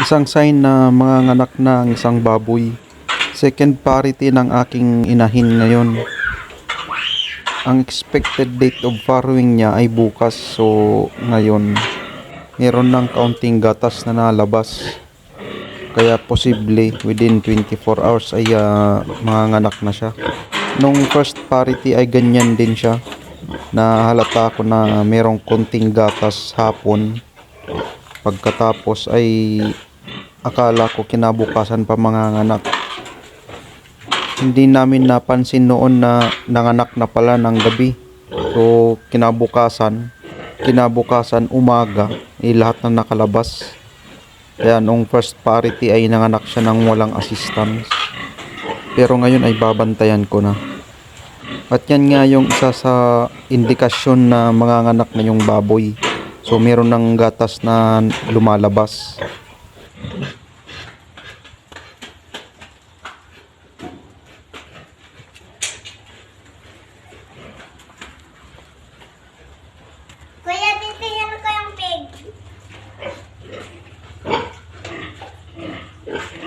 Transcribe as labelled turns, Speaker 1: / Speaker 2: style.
Speaker 1: Isang sign na mga anak na ang isang baboy. Second parity ng aking inahin ngayon. Ang expected date of farrowing niya ay bukas. So, ngayon, meron ng kaunting gatas na nalabas. Kaya posible within 24 hours ay uh, manganganak na siya. Nung first parity ay ganyan din siya. Na halata ko na merong konting gatas hapon. Pagkatapos ay akala ko kinabukasan pa manganganak. Hindi namin napansin noon na nanganak na pala ng gabi. So kinabukasan, kinabukasan umaga, eh, lahat na nakalabas. Kaya nung first parity ay nanganak siya ng walang assistance. Pero ngayon ay babantayan ko na. At yan nga yung isa sa indikasyon na manganganak na yung baboy. So meron ng gatas na lumalabas. Thank you.